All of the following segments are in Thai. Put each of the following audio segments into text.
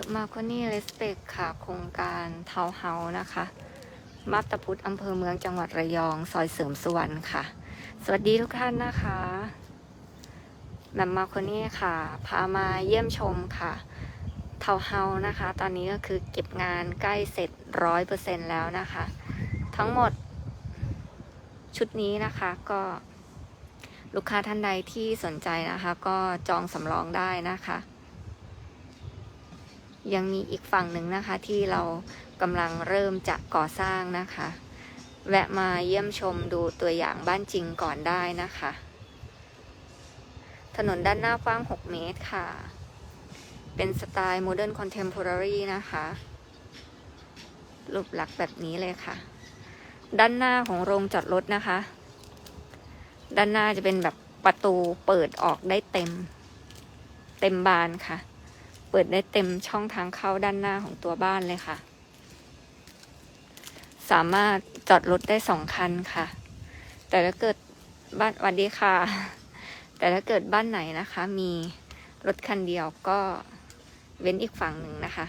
The m a r c o n i Respect ค่ะ โครงการเทาวเฮานะคะ มาบตาพุธอำเภอเมืองจังหวัดระยอง ซอยเสริมสุวรรณค่ะ สวัสดีทุกท่านนะคะแมมมาคนนี้ค่ะ พามาเยี่ยมชมค่ะเทาวเฮานะคะ ตอนนี้ก็คือเก็บงานใกล้เสร็จร้อยเปอร์เซ็นแล้วนะคะ ทั้งหมดชุดนี้นะคะก็ลูกค้าท่านใดที่สนใจนะคะ ก็จองสำรองได้นะคะ ยังมีอีกฝั่งหนึ่งนะคะที่เรากำลังเริ่มจะก่อสร้างนะคะ แวะมาเยี่ยมชมดูตัวอย่างบ้านจริงก่อนได้นะคะ ถนนด้านหน้ากว้าง 6 เมตรค่ะ เป็นสไตล์โมเดิร์นคอนเทมพอรารีนะคะ รูปลักษณ์แบบนี้เลยค่ะ ด้านหน้าของโรงจอดรถนะคะ ด้านหน้าจะเป็นแบบประตูเปิดออกได้เต็ม เต็มบานค่ะ เปิดได้เต็มช่องทางเข้าด้านหน้าของตัวบ้านเลยค่ะ สามารถจอดรถได้สองคันค่ะ แต่ถ้าเกิดบ้านวันดีค่ะ แต่ถ้าเกิดบ้านไหนนะคะ มีรถคันเดียวก็เว้นอีกฝั่งหนึ่งนะคะ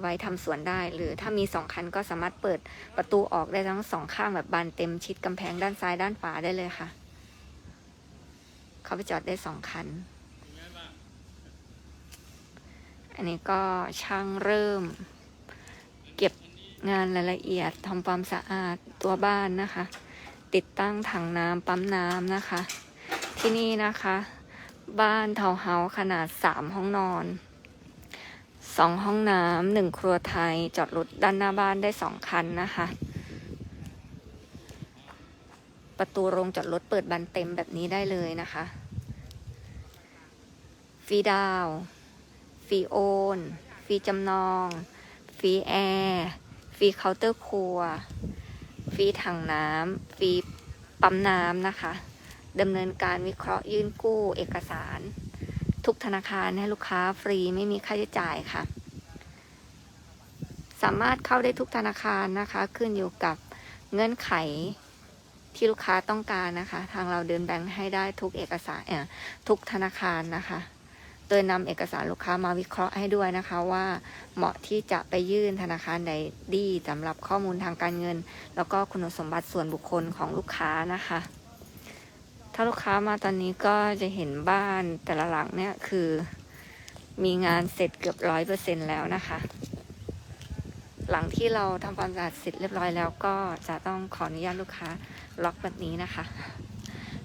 ไว้ทำสวนได้หรือถ้ามีสองคันก็สามารถเปิดประตูออกได้ทั้งสองข้างแบบบานเต็มชิดกำแพงด้านซ้ายด้านขวาได้เลยค่ะ เข้าไปจอดได้สองคัน อันนี้ก็ช่างเริ่ม เก็บงานรายละเอียดทำความสะอาดตัวบ้านนะคะ ติดตั้งถังน้ำปั๊มน้ำนะคะ ที่นี่นะคะ บ้านเทาวน์เฮาส์ขนาดสามห้องนอนสองห้องน้ำหนึ่งครัวไทย จอดรถด้านหน้าบ้านได้สองคันนะคะ ประตูโรงจอดรถเปิดบานเต็มแบบนี้ได้เลยนะคะ ฟีดาว ฟรีโอน ฟรีจำนอง ฟรีแอร์ ฟรีเคาน์เตอร์ครัว ฟรีถังน้ำ ฟรีปั๊มน้ำนะคะดำเนินการวิเคราะห์ยื่นกู้เอกสาร ทุกธนาคารให้ลูกค้าฟรีไม่มีค่าใช้จ่ายค่ะ สามารถเข้าได้ทุกธนาคารนะคะ ขึ้นอยู่กับเงื่อนไขที่ลูกค้าต้องการนะคะ ทางเราเดินแบงค์ให้ได้ทุกเอกสารทุกธนาคารนะคะ ยนำเอกสารลูกค้ามาวิเคราะห์ให้ด้วยนะคะว่าเหมาะที่จะไปยื่นธนาคารใดดีสำหรับข้อมูลทางการเงิน แล้วก็คุณสมบัติส่วนบุคคลของลูกค้านะคะ ถ้าลูกค้ามาตอนนี้ก็จะเห็นบ้านแต่ละหลังเนี่ยคือ มีงานเสร็จเกือบร้อยเปอร์เซ็นแล้วนะคะ หลังที่เราทำความสะอาดเสร็จเรียบร้อยแล้วก็จะต้องขออนุญาตลูกค้าล็อกแบบนี้นะคะ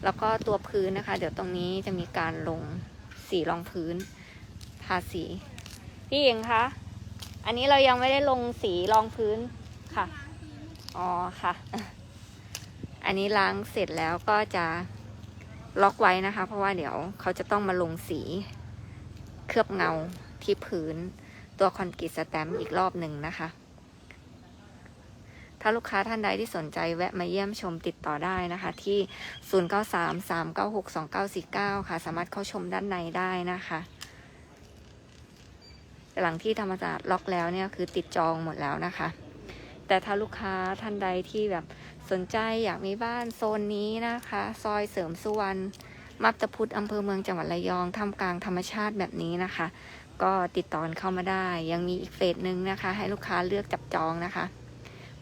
แล้วก็ตัวพื้นนะคะ เดี๋ยวตรงนี้จะมีการลง สีรองพื้นทาสี พี่หญิงคะ อันนี้เรายังไม่ได้ลงสีรองพื้นค่ะ อ๋อค่ะ อันนี้ล้างเสร็จแล้วก็จะล็อกไว้นะคะ เพราะว่าเดี๋ยวเขาจะต้องมาลงสีเคลือบเงาที่พื้นตัวคอนกรีตสแตมป์อีกรอบหนึ่งนะคะ ถ้าลูกค้าท่านใดที่สนใจแวะมาเยี่ยมชมติดต่อได้นะคะ ที่ 0933962949 ค่ะ สามารถเข้าชมด้านในได้นะคะ หลังที่ธรรมศาสตร์ล็อกแล้วเนี่ยคือติดจองหมดแล้วนะคะ แต่ถ้าลูกค้าท่านใดที่แบบสนใจอยากมีบ้านโซนนี้นะคะ ซอยเสริมสุวรรณมับตะพุธอำเภอเมืองจังหวัดระยองท่ามกลางธรรมชาติแบบนี้นะคะ ก็ติดต่อเข้ามาได้ ยังมีอีกเฟสหนึ่งนะคะ ให้ลูกค้าเลือกจับจองนะคะ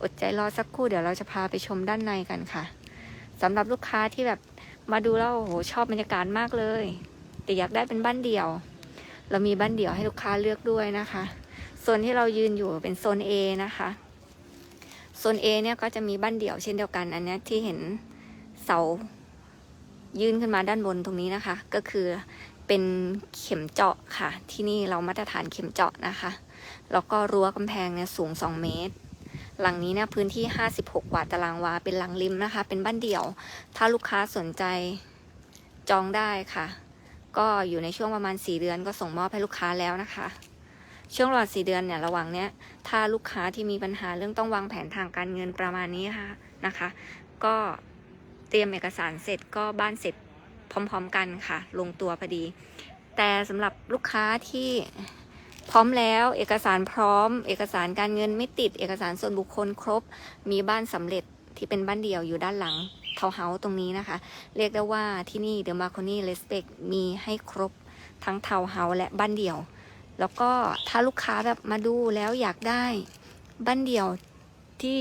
อดใจรอสักครู่เดี๋ยวเราจะพาไปชมด้านในกันค่ะสำหรับลูกค้าที่แบบมาดูแล้วโอ้โหชอบบรรยากาศมากเลย แต่อยากได้เป็นบ้านเดี่ยว เรามีบ้านเดี่ยวให้ลูกค้าเลือกด้วยนะคะโซนที่เรายืนอยู่เป็นโซน A นะคะโซน A เนี่ยก็จะมีบ้านเดี่ยวเช่นเดียวกันอันนี้ที่เห็นเสายื่นขึ้นมาด้านบนตรงนี้นะคะ ก็คือเป็นเข็มเจาะค่ะ ที่นี่เรามาตรฐานเข็มเจาะนะคะ แล้วก็รั้วกำแพงเนี่ยสูง 2 เมตร หลังนี้เนี่ยพื้นที่ 56 กว่าตารางวา เป็นหลังริมนะคะ เป็นบ้านเดี่ยว ถ้าลูกค้าสนใจจองได้ค่ะ ก็อยู่ในช่วงประมาณ 4 เดือนก็ส่งมอบให้ลูกค้าแล้วนะคะ ช่วงรอ4เดือนเนี่ยระหว่างเนี้ย ถ้าลูกค้าที่มีปัญหาเรื่องต้องวางแผนทางการเงินประมาณนี้ค่ะนะคะ ก็เตรียมเอกสารเสร็จก็บ้านเสร็จพร้อม ๆ กันค่ะ ลงตัวพอดี แต่สำหรับลูกค้าที่ พร้อมแล้วเอกสารพร้อม เอกสารการเงินไม่ติด เอกสารส่วนบุคคลครบ มีบ้านสำเร็จที่เป็นบ้านเดี่ยวอยู่ด้านหลังเทาเฮาตรงนี้นะคะ เรียกได้ว่าที่นี่เดอะมาร์คอนี่เลสเปกมีให้ครบทั้งเทาเฮาและบ้านเดี่ยว แล้วก็ถ้าลูกค้าแบบมาดูแล้วอยากได้บ้านเดี่ยวที่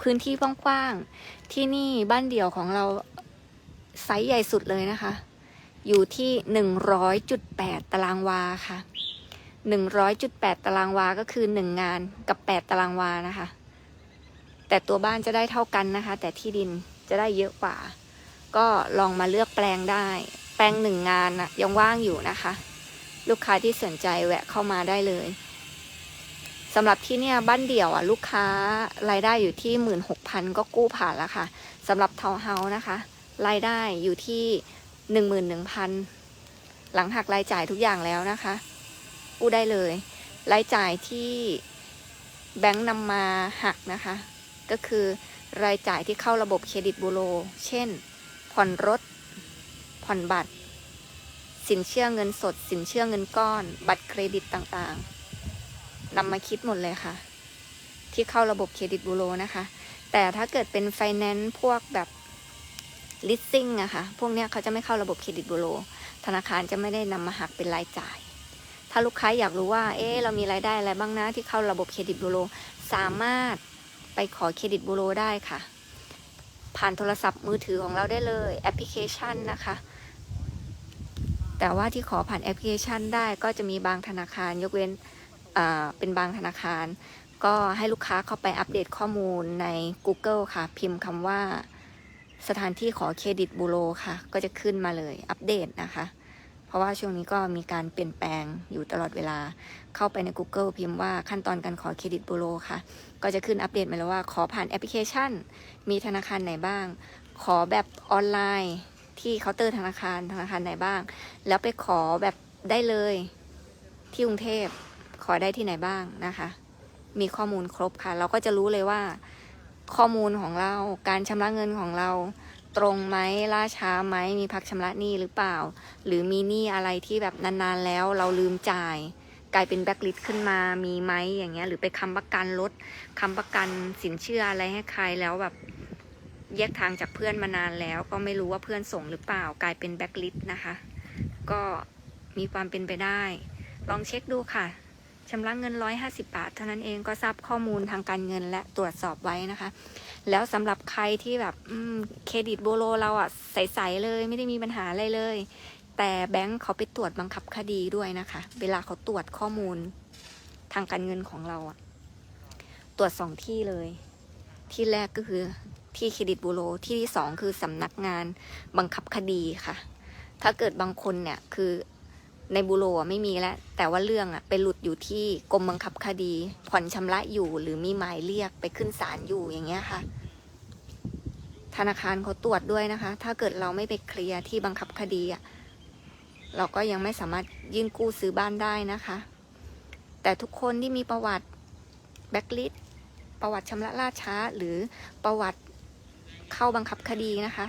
พื้นที่กว้างๆที่นี่บ้านเดี่ยวของเราไซส์ใหญ่สุดเลยนะคะ อยู่ที่หนึ่งร้อยจุดแปดตารางวาค่ะ หนึ่งร้อยจุดแปดตารางวา ก็คือหนึ่งงานกับแปดตารางวานะคะ แต่ตัวบ้านจะได้เท่ากันนะคะ แต่ที่ดินจะได้เยอะกว่า ก็ลองมาเลือกแปลงได้ แปลงหนึ่งงานนะยังว่างอยู่นะคะ ลูกค้าที่สนใจแวะเข้ามาได้เลยสำหรับที่เนี่ยบ้านเดี่ยวอะลูกค้ารายได้อยู่ที่หมื่นหกพันก็กู้ผ่านแล้วค่ะสำหรับทาวน์เฮาส์นะคะ รายได้อยู่ที่หนึ่งหมื่นหนึ่งพันหลังหักรายจ่ายทุกอย่างแล้วนะคะ กู้ได้เลย รายจ่ายที่แบงค์นำมาหักนะคะ ก็คือรายจ่ายที่เข้าระบบเครดิตบูโร เช่น ผ่อนรถ ผ่อนบัตร สินเชื่อเงินสด สินเชื่อเงินก้อน บัตรเครดิตต่างๆนำมาคิดหมดเลยค่ะ ที่เข้าระบบเครดิตบูโรนะคะ แต่ถ้าเกิดเป็นไฟแนนซ์พวกแบบ leasing อะค่ะ พวกเนี้ยเขาจะไม่เข้าระบบเครดิตบูโร ธนาคารจะไม่ได้นำมาหักเป็นรายจ่าย ถ้าลูกค้าอยากรู้ว่า เอ๊เรามีรายได้อะไรบ้างนะที่เข้าระบบเครดิตบูโร สามารถไปขอเครดิตบูโรได้ค่ะ ผ่านโทรศัพท์มือถือของเราได้เลยแอปพลิเคชันนะคะ แต่ว่าที่ขอผ่านแอปพลิเคชันได้ก็จะมีบางธนาคาร ยกเว้นอ่าเป็นบางธนาคาร ก็ให้ลูกค้าเข้าไปอัปเดตข้อมูลใน Google ค่ะ พิมพ์คำว่าสถานที่ขอเครดิตบูโรค่ะ ก็จะขึ้นมาเลยอัปเดตนะคะ เพราะว่าช่วงนี้ก็มีการเปลี่ยนแปลงอยู่ตลอดเวลา เข้าไปใน Google พิมพ์ว่าขั้นตอนการขอเครดิตบูโรค่ะ ก็จะขึ้นอัปเดตมาแล้วว่าขอผ่านแอปพลิเคชัน มีธนาคารไหนบ้าง ขอแบบออนไลน์ ที่เคาน์เตอร์ธนาคารธนาคารไหนบ้าง แล้วไปขอแบบได้เลยที่กรุงเทพขอได้ที่ไหนบ้างนะคะ มีข้อมูลครบค่ะ เราก็จะรู้เลยว่าข้อมูลของเราการชำระเงินของเรา ตรงไหมล่าช้าไหมมีพักชำระหนี้หรือเปล่า หรือมีหนี้อะไรที่แบบนานๆแล้วเราลืมจ่าย กลายเป็นแบ็กลิสขึ้นมามีไหมอย่างเงี้ย หรือไปค้ำประกันรถค้ำประกันสินเชื่ออะไรให้ใครแล้วแบบแยกทางจากเพื่อนมานานแล้ว ก็ไม่รู้ว่าเพื่อนส่งหรือเปล่า กลายเป็นแบ็กลิสนะคะ ก็มีความเป็นไปได้ ลองเช็คดูค่ะชำระเงิน 150 บาท เท่านั้นเองก็ทราบข้อมูลทางการเงินและตรวจสอบไว้นะคะ แล้วสำหรับใครที่แบบเครดิตโบโลเราอะใสๆเลยไม่ได้มีปัญหาอะไรเลย แต่แบงค์เขาไปตรวจบังคับคดีด้วยนะคะ เวลาเขาตรวจข้อมูลทางการเงินของเราอะ ตรวจสองที่เลย ที่แรกก็คือที่เครดิตบูโรที่ที่สองคือสำนักงานบังคับคดีค่ะ ถ้าเกิดบางคนเนี่ยคือ ในบูโรไม่มีแล้ว แต่ว่าเรื่องอะไปหลุดอยู่ที่กรมบังคับคดี ผ่อนชำระอยู่หรือมีหมายเรียกไปขึ้นศาลอยู่อย่างเงี้ยค่ะ ธนาคารเขาตรวจด้วยนะคะ ถ้าเกิดเราไม่ไปเคลียร์ที่บังคับคดีอะเราก็ยังไม่สามารถยื่นกู้ซื้อบ้านได้นะคะ แต่ทุกคนที่มีประวัติแบ็กลิสประวัติชำระล่าช้า หรือประวัติเข้าบังคับคดีนะคะ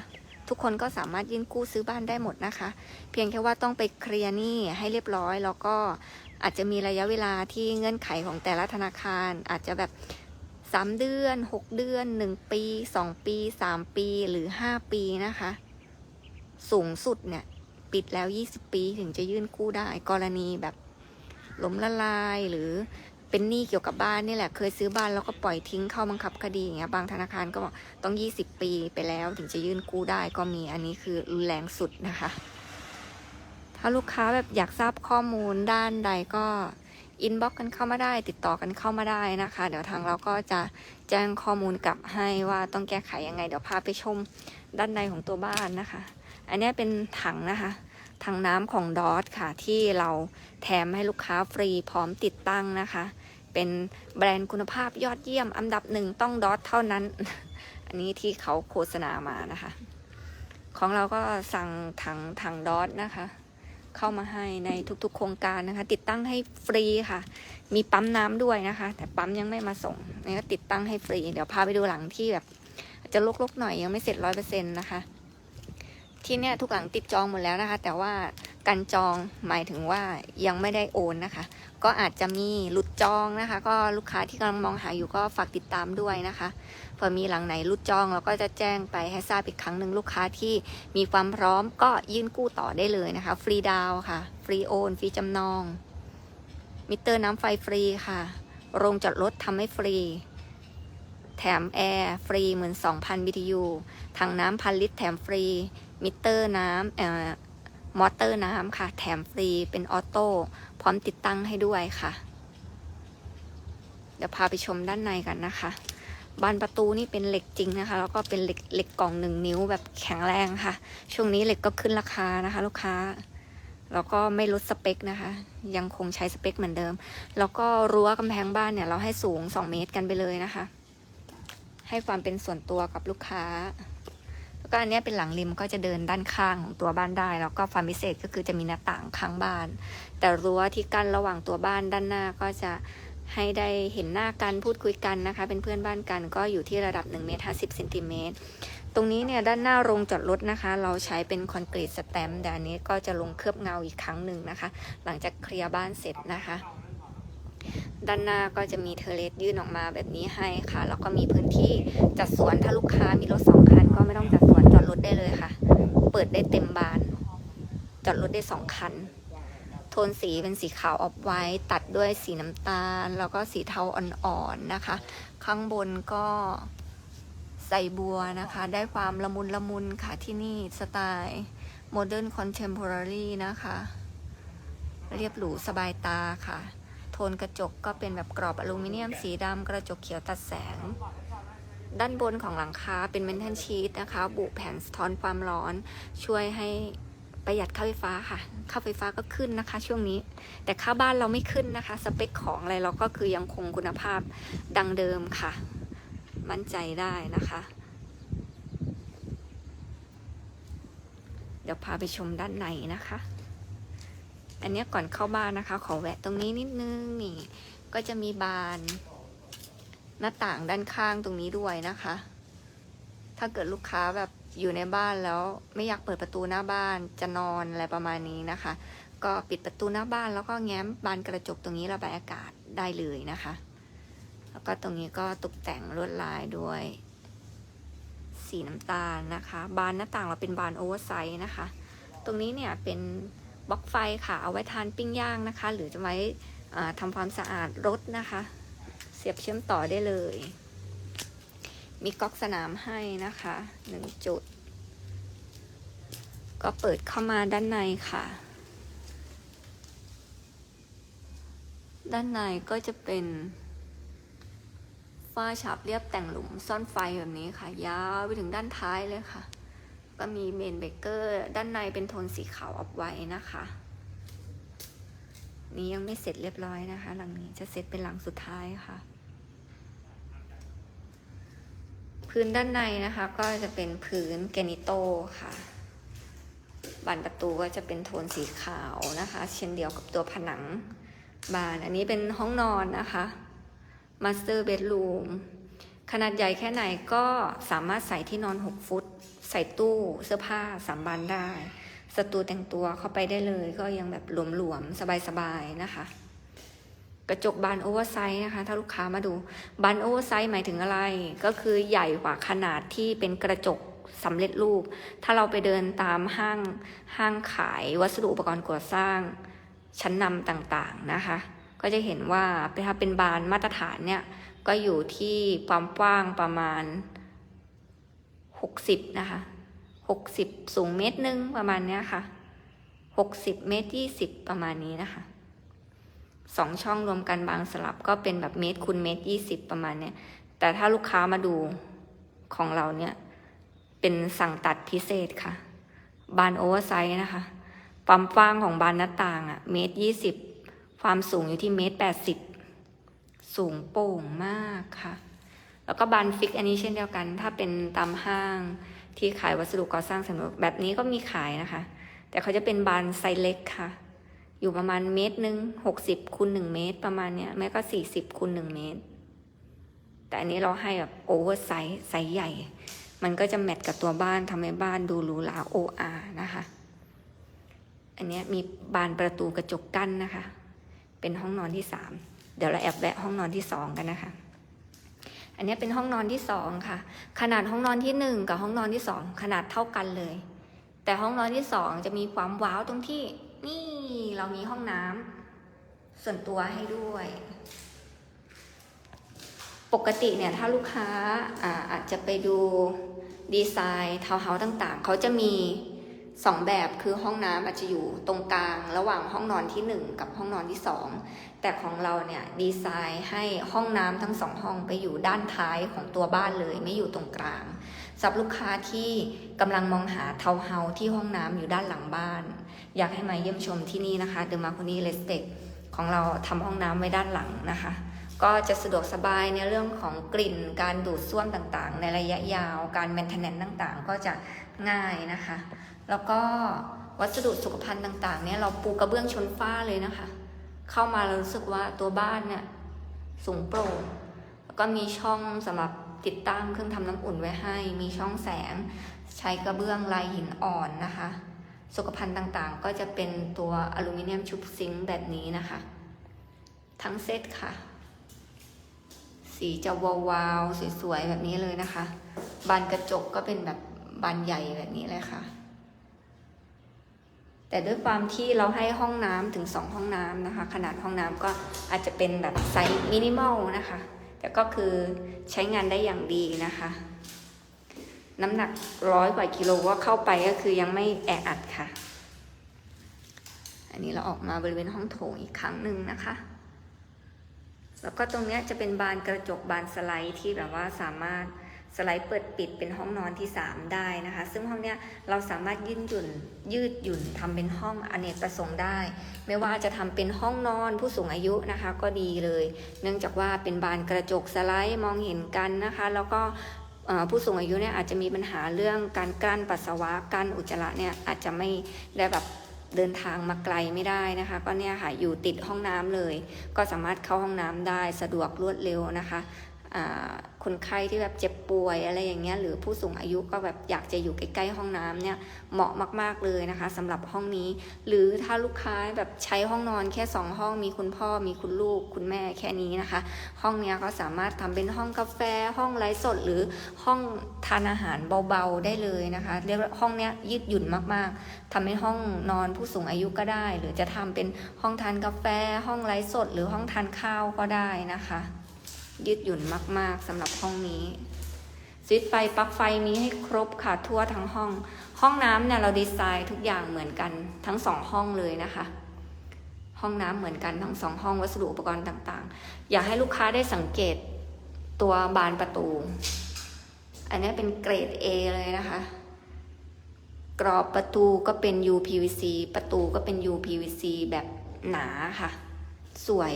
ทุกคนก็สามารถยื่นกู้ซื้อบ้านได้หมดนะคะ เพียงแค่ว่าต้องไปเคลียร์หนี้ให้เรียบร้อย แล้วก็อาจจะมีระยะเวลาที่เงื่อนไขของแต่ละธนาคาร อาจจะแบบสามเดือนหกเดือนหนึ่งปีสองปีสามปีหรือห้าปีนะคะ สูงสุดเนี่ยปิดแล้วยี่สิบปีถึงจะยื่นกู้ได้ กรณีแบบล้มละลายหรือ เป็นหนี้เกี่ยวกับบ้านนี่แหละ เคยซื้อบ้านแล้วก็ปล่อยทิ้งเข้าบังคับคดีอย่างเงี้ยบางธนาคารก็บอกต้อง 20 ปีไปแล้วถึงจะยื่นกู้ได้ก็มีอันนี้คือรุนแรงสุดนะคะ ถ้าลูกค้าแบบอยากทราบข้อมูลด้านใดก็อินบ็อกกันเข้ามาได้ ติดต่อกันเข้ามาได้นะคะ เดี๋ยวทางเราก็จะแจ้งข้อมูลกลับให้ว่าต้องแก้ไขยังไง เดี๋ยวพาไปชมด้านในของตัวบ้านนะคะ อันนี้เป็นถังนะคะถังน้ำของดอทค่ะ ที่เราแถมให้ลูกค้าฟรีพร้อมติดตั้งนะคะ เป็นแบรนด์คุณภาพยอดเยี่ยม อันดับหนึ่งต้องดอทเท่านั้น อันนี้ที่เขาโฆษณามานะคะ ของเราก็สั่งถังถังดอทนะคะ เข้ามาให้ในทุกๆ โครงการนะคะ ติดตั้งให้ฟรีค่ะ มีปั๊มน้ำด้วยนะคะ แต่ปั๊มยังไม่มาส่งนี่ก็ติดตั้งให้ฟรี เดี๋ยวพาไปดูหลังที่แบบอาจจะลกๆหน่อยยังไม่เสร็จร้อยเปอร์เซ็นต์นะคะที่เนี่ยทุกหลังติดจองหมดแล้วนะคะ แต่ว่าการจองหมายถึงว่ายังไม่ได้โอนนะคะ ก็อาจจะมีหลุดจองนะคะ ก็ลูกค้าที่กำลังมองหาอยู่ก็ฝากติดตามด้วยนะคะเผื่อมีหลังไหนหลุดจองเราก็จะแจ้งไปให้ทราบอีกครั้งหนึ่งลูกค้าที่มีความพร้อมก็ยื่นกู้ต่อได้เลยนะคะ ฟรีดาวค่ะ ฟรีโอน ฟรีจำนอง มิเตอร์น้ำไฟฟรีค่ะ โรงจอดรถทำให้ฟรี แถมแอร์ฟรีเหมือน2,000 BTU ถังน้ำพันลิตรแถมฟรี มิเตอร์น้ำเอ่อมอเตอร์น้ำค่ะ แถมฟรีเป็นออโต้ พร้อมติดตั้งให้ด้วยค่ะ เดี๋ยวพาไปชมด้านในกันนะคะ บานประตูนี่เป็นเหล็กจริงนะคะ แล้วก็เป็นเหล็กเหล็กกล่องหนึ่งนิ้วแบบแข็งแรงค่ะ ช่วงนี้เหล็กก็ขึ้นราคานะคะ ลูกค้า แล้วก็ไม่ลดสเปคนะคะ ยังคงใช้สเปคเหมือนเดิม แล้วก็รั้วกำแพงบ้านเนี่ย เราให้สูง 2 เมตรกันไปเลยนะคะ ให้ความเป็นส่วนตัวกับลูกค้า ก็อันนี้เป็นหลังริมก็จะเดินด้านข้างของตัวบ้านได้ แล้วก็ความพิเศษก็คือจะมีหน้าต่างข้างบ้าน แต่รั้วที่กั้นระหว่างตัวบ้านด้านหน้าก็จะให้ได้เห็นหน้ากันพูดคุยกันนะคะ เป็นเพื่อนบ้านกันก็อยู่ที่ระดับ1เมตร50เซนติเมตรตรงนี้เนี่ยด้านหน้าโรงจอดรถนะคะ เราใช้เป็นคอนกรีตสแตมป์แต่อันนี้ก็จะลงเคลือบเงาอีกครั้งหนึ่งนะคะ หลังจากเคลียร์บ้านเสร็จนะคะ ด้านหน้าก็จะมีเทเลสยื่นออกมาแบบนี้ให้ค่ะแล้วก็มีพื้นที่จัดสวนถ้าลูกค้ามีรถสองคันก็ไม่ต้องจัด เปิดได้เต็มบาน จอดรถได้สองคัน โทนสีเป็นสีขาวออฟไว้ ตัดด้วยสีน้ำตาล แล้วก็สีเทาอ่อนๆนะคะ ข้างบนก็ใส่บัวนะคะ ได้ความละมุนละมุนค่ะที่นี่สไตล์โมเดิร์นคอนเทมพอร์รี่นะคะ เรียบหรูสบายตาค่ะ โทนกระจกก็เป็นแบบกรอบอลูมิเนียมสีดำกระจกเขียวตัดแสง ด้านบนของหลังคาเป็นเมนเทนชีตนะคะ บุแผ่นสะท้อนความร้อน ช่วยให้ประหยัดค่าไฟฟ้าค่ะ ค่าไฟฟ้าก็ขึ้นนะคะ ช่วงนี้ แต่ค่าบ้านเราไม่ขึ้นนะคะ สเปคของอะไรเราก็คือยังคงคุณภาพดังเดิมค่ะ มั่นใจได้นะคะ เดี๋ยวพาไปชมด้านในนะคะ อันนี้ก่อนเข้าบ้านนะคะ ขอแวะตรงนี้นิดนึงนี่ ก็จะมีบาน หน้าต่างด้านข้างตรงนี้ด้วยนะคะ ถ้าเกิดลูกค้าแบบอยู่ในบ้านแล้วไม่อยากเปิดประตูหน้าบ้านจะนอนอะไรประมาณนี้นะคะ ก็ปิดประตูหน้าบ้านแล้วก็แง้มบานกระจกตรงนี้ระบายอากาศได้เลยนะคะ แล้วก็ตรงนี้ก็ตกแต่งลวดลายด้วย สีน้ำตาลนะคะ บานหน้าต่างเราเป็นบานโอเวอร์ไซส์นะคะ ตรงนี้เนี่ยเป็นบล็อกไฟค่ะ เอาไว้ทานปิ้งย่างนะคะ หรือจะไว้ทำความสะอาดรถนะคะ สียบเชื่อมต่อได้เลย มีก๊อกสนามให้นะคะหนึ่งจุด ก็เปิดเข้ามาด้านในค่ะ ด้านในก็จะเป็นฝ้าฉาบเรียบแต่งหลุมซ่อนไฟแบบนี้ค่ะ ยาวไปถึงด้านท้ายเลยค่ะ ก็มีเมนเบเกอร์ด้านในเป็นโทนสีขาวออกไว้นะคะนี้ยังไม่เสร็จเรียบร้อยนะคะ หลังนี้จะเสร็จเป็นหลังสุดท้ายค่ะ พื้นด้านในนะคะ ก็จะเป็นพื้นแกนิโตค่ะ บานประตูก็จะเป็นโทนสีขาวนะคะ เช่นเดียวกับตัวผนังบาน อันนี้เป็นห้องนอนนะคะ Master Bedroom ขนาดใหญ่แค่ไหนก็สามารถใส่ที่นอน 6 ฟุต ใส่ตู้เสื้อผ้าสามบานได้สตูแต่งตัวเข้าไปได้เลยก็ยังแบบหลวมๆ สบายๆ นะคะ กระจกบานโอเวอร์ไซส์นะคะ ถ้าลูกค้ามาดูบานโอเวอร์ไซส์หมายถึงอะไร ก็คือใหญ่กว่าขนาดที่เป็นกระจกสำเร็จรูป ถ้าเราไปเดินตามห้างห้างขายวัสดุอุปกรณ์ก่อสร้าง ชั้นนำต่างๆนะคะ ก็จะเห็นว่าถ้าเป็นบานมาตรฐานเนี่ย ก็อยู่ที่ความกว้างประมาณ 60 นะคะ 60 สูงเมตรหนึ่งประมาณเนี้ยค่ะ 60 เมตร 20 ประมาณนี้นะคะ สองช่องรวมกันบางสลับก็เป็นแบบเมตรคูณเมตร20ประมาณเนี้ยแต่ถ้าลูกค้ามาดูของเราเนี่ยเป็นสั่งตัดพิเศษค่ะ บานโอเวอร์ไซส์นะคะความกว้างของบานหน้าต่างอะเมตร20ความสูงอยู่ที่เมตร80สูงโป่งมากค่ะ แล้วก็บานฟิกอันนี้เช่นเดียวกัน ถ้าเป็นตามห้างที่ขายวัสดุก่อสร้างสำเร็จแบบนี้ก็มีขายนะคะ แต่เขาจะเป็นบานไซส์เล็กค่ะ อยู่ประมาณเมตรหนึ่งหกสิบคูณหนึ่งเมตร ประมาณเนี้ยแม้ก็สี่สิบคูณหนึ่งเมตร แต่อันนี้เราให้แบบโอเวอร์ไซส์ไซส์ใหญ่ มันก็จะแมทกับตัวบ้านทำให้บ้านดูหรูหราโออานะคะ อันเนี้ยมีบานประตูกระจกกั้นนะคะ เป็นห้องนอนที่สามเดี๋ยวเราแอบแวะห้องนอนที่สองกันนะคะอันนี้เป็นห้องนอนที่สองค่ะ ขนาดห้องนอนที่หนึ่งกับห้องนอนที่สองขนาดเท่ากันเลย แต่ห้องนอนที่สองจะมีความว้าวตรงที่ นี่เรามีห้องน้ำส่วนตัวให้ด้วย ปกติเนี่ยถ้าลูกค้าอาอาจจะไปดูดีไซน์ทาวน์เฮาส์ต่างๆ เขาจะมีสองแบบคือห้องน้ำอาจจะอยู่ตรงกลาง ระหว่างห้องนอนที่หนึ่งกับห้องนอนที่สองแต่ของเราเนี่ยดีไซน์ให้ห้องน้ำทั้งสองห้องไปอยู่ด้านท้ายของตัวบ้านเลยไม่อยู่ตรงกลางสำหรับลูกค้าที่กำลังมองหาทาวน์เฮาส์ที่ห้องน้ำอยู่ด้านหลังบ้าน อยากให้มาเยี่ยมชมที่นี่นะคะ The m a r c o n i r e s p e c t ของเราทำห้องน้ำไว้ด้านหลังนะคะ ก็จะสะดวกสบายในเรื่องของกลิ่น การดูดซ่วมต่างๆ ในระยะยาว การแมนเทนแนนต่างๆ ก็จะง่ายนะคะ แล้วก็วัสดุสุขภัณฑ์ต่างๆ เนี่ยเราปูกระเบื้องชนฝ้าเลยนะคะ เข้ามาเรารู้สึกว่าตัวบ้านเนี่ยสูงโปร่งแล้วก็มีช่องสำหรับติดตั้งเครื่องทำน้ำอุ่นไว้ให้ มีช่องแสง ใช้กระเบื้องลายหินอ่อนนะคะ สุขภัณฑ์ต่างๆ ก็จะเป็นตัวอลูมิเนียมชุบซิงค์แบบนี้นะคะ ทั้งเซตค่ะ สีจะวาวๆสวยๆแบบนี้เลยนะคะ บานกระจกก็เป็นแบบบานใหญ่แบบนี้เลยค่ะ แต่ด้วยความที่เราให้ห้องน้ำถึงสองห้องน้ำนะคะ ขนาดห้องน้ำก็อาจจะเป็นแบบไซส์มินิมอลนะคะ แต่ก็คือใช้งานได้อย่างดีนะคะ น้ำหนักร้อยกว่ากิโลว่าเข้าไปก็คือยังไม่แออัดค่ะ อันนี้เราออกมาบริเวณห้องโถงอีกครั้งหนึ่งนะคะ แล้วก็ตรงเนี้ยจะเป็นบานกระจกบานสไลด์ที่แบบว่าสามารถสไลด์เปิดปิดเป็นห้องนอนที่ 3 ได้นะคะ ซึ่งห้องเนี้ยเราสามารถยืดหยุ่นยืดหยุ่นทำเป็นห้องอเนกประสงค์ได้ ไม่ว่าจะทำเป็นห้องนอนผู้สูงอายุนะคะ ก็ดีเลย เนื่องจากว่าเป็นบานกระจกสไลด์มองเห็นกันนะคะ แล้วก็ ผู้สูงอายุเนี่ยอาจจะมีปัญหาเรื่องการกั้นปัสสาวะการอุจจาระเนี่ยอาจจะไม่ได้แบบเดินทางมาไกลไม่ได้นะคะ ก็เนี่ยค่ะอยู่ติดห้องน้ำเลย ก็สามารถเข้าห้องน้ำได้สะดวกรวดเร็วนะคะ คนไข้ที่แบบเจ็บป่วยอะไรอย่างเงี้ยหรือผู้สูงอายุก็แบบอยากจะอยู่ใกล้ๆห้องน้ำเนี่ยเหมาะมากๆเลยนะคะสำหรับห้องนี้ หรือถ้าลูกค้าแบบใช้ห้องนอนแค่สองห้องมีคุณพ่อมีคุณลูกคุณแม่แค่นี้นะคะ ห้องเนี้ยก็สามารถทำเป็นห้องกาแฟ ห้องไลฟ์สด หรือห้องทานอาหารเบาๆได้เลยนะคะเรียกว่าห้องเนี้ยยืดหยุ่นมากๆทำเป็นห้องนอนผู้สูงอายุก็ได้ หรือจะทำเป็นห้องทานกาแฟ ห้องไลฟ์สด หรือห้องทานข้าวก็ได้นะคะ ยืดหยุ่นมาก ๆสำหรับห้องนี้สวิตไฟปลั๊กไฟมีให้ครบค่ะทั่วทั้งห้อง ห้องน้ำเนี่ยเราดีไซน์ทุกอย่างเหมือนกันทั้งสองห้องเลยนะคะ ห้องน้ำเหมือนกันทั้งสองห้องวัสดุอุปกรณ์ต่างๆ อยากให้ลูกค้าได้สังเกตตัวบานประตู อันนี้เป็นเกรด A เลยนะคะ กรอบประตูก็เป็น UPVC ประตูก็เป็น UPVC แบบหนาค่ะ สวย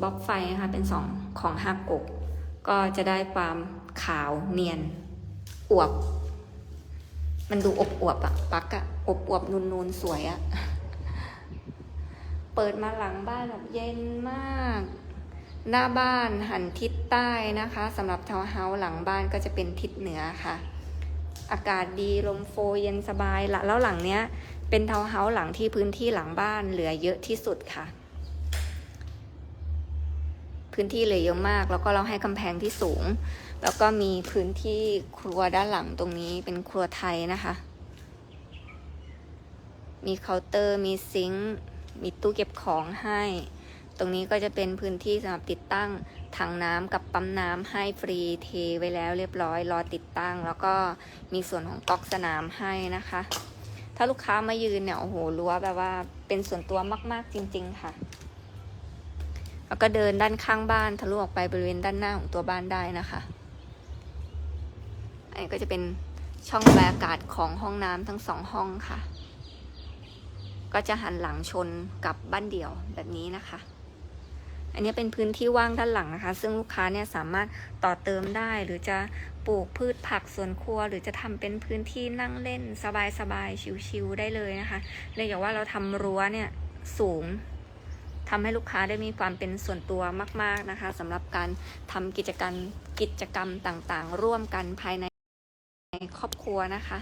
บล็อกไฟนะคะเป็นสองของฮากก ก็จะได้ความขาวเนียน อวบ มันดูอบอวบอะปักอะอบอวบนูนๆสวยอะเปิดมาหลังบ้านแบบเย็นมาก หน้าบ้านหันทิศใต้นะคะสำหรับทาวน์เฮาส์หลังบ้านก็จะเป็นทิศเหนือค่ะ อากาศดีลมโฟยเย็นสบายละแล้วหลังเนี้ย เป็นทาวน์เฮาส์หลังที่พื้นที่หลังบ้านเหลือเยอะที่สุดค่ะ พื้นที่เลยเยอะมาก แล้วก็เราให้กำแพงที่สูง แล้วก็มีพื้นที่ครัวด้านหลังตรงนี้เป็นครัวไทยนะคะ มีเคาน์เตอร์มีซิงค์มีตู้เก็บของให้ ตรงนี้ก็จะเป็นพื้นที่สำหรับติดตั้งถังน้ำกับปั๊มน้ำให้ฟรีเทไว้แล้วเรียบร้อยรอติดตั้ง แล้วก็มีส่วนของก๊อกสนามให้นะคะ ถ้าลูกค้ามายืนเนี่ยโอ้โหรั้วแบบว่าเป็นส่วนตัวมาก ๆจริง ๆ ค่ะ แล้วก็เดินด้านข้างบ้านทะลุออกไปบริเวณด้านหน้าของตัวบ้านได้นะคะ อันนี้ก็จะเป็นช่องระบายอากาศของห้องน้ำทั้งสองห้องค่ะ ก็จะหันหลังชนกับบ้านเดี่ยวแบบนี้นะคะ อันนี้เป็นพื้นที่ว่างด้านหลังนะคะ ซึ่งลูกค้าเนี่ยสามารถต่อเติมได้หรือจะปลูกพืชผักสวนครัว หรือจะทำเป็นพื้นที่นั่งเล่นสบายๆชิวๆได้เลยนะคะเนื่องจากว่าเราทำรั้วเนี่ยสูง ทำให้ลูกค้าได้มีความเป็นส่วนตัวมาก ๆนะคะสำหรับการทำกิจกรรมกิจกรรมต่างๆ ร่วมกันภายในครอบครัวนะคะ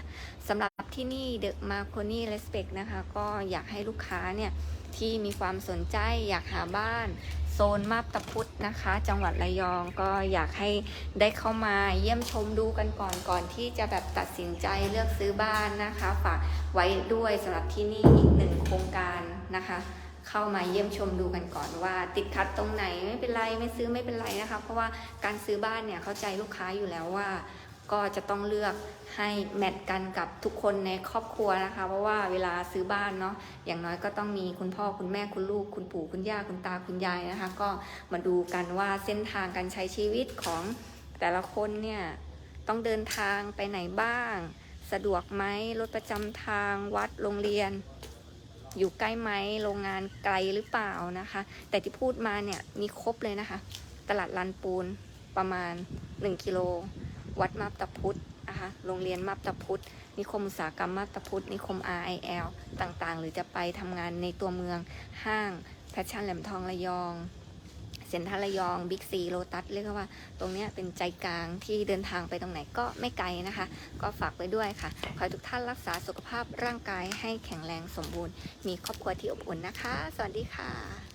สำหรับที่นี่เดอะมาโคนี่เลสเปกนะคะ ก็อยากให้ลูกค้าเนี่ยที่มีความสนใจอยากหาบ้านโซนมาบตาพุธนะคะ จังหวัดระยองก็อยากให้ได้เข้ามาเยี่ยมชมดูกันก่อนก่อนที่จะแบบตัดสินใจเลือกซื้อบ้านนะคะ ฝากไว้ด้วยสำหรับที่นี่อีกหนึ่งโครงการนะคะ เข้ามาเยี่ยมชมดูกันก่อนว่า ติดขัดตรงไหนไม่เป็นไรไม่ซื้อไม่เป็นไรนะคะ เพราะว่าการซื้อบ้านเนี่ยเข้าใจลูกค้าอยู่แล้วว่า ก็จะต้องเลือกให้แมทกันกับทุกคนในครอบครัวนะคะ เพราะว่าเวลาซื้อบ้านเนาะอย่างน้อยก็ต้องมีคุณพ่อคุณแม่คุณลูก คุณปู่คุณย่าคุณตาคุณยายนะคะ ก็มาดูกันว่าเส้นทางการใช้ชีวิตของแต่ละคนเนี่ยต้องเดินทางไปไหนบ้าง สะดวกไหมรถประจำทางวัดโรงเรียน อยู่ใกล้ไหมโรงงานไกลหรือเปล่านะคะ แต่ที่พูดมาเนี่ยมีครบเลยนะคะ ตลาดลันปูนประมาณ 1 กิโล วัดมาบตะพุธนะคะโรงเรียนมาบตะพุธนิคมอุตสาหกรรมมาบตะพุธนิคม RIL ต่างๆ หรือจะไปทำงานในตัวเมืองห้างแพชชั่นแหลมทองระยอง เซ็นทรัลระยองบิ๊กซีโลตัสเรียกว่า ตรงนี้เป็นใจกลางที่เดินทางไปตรงไหนก็ไม่ไกลนะคะ ก็ฝากไว้ด้วยค่ะ ขอให้ทุกท่านรักษาสุขภาพร่างกายให้แข็งแรงสมบูรณ์ มีครอบครัวที่อบอุ่นนะคะ สวัสดีค่ะ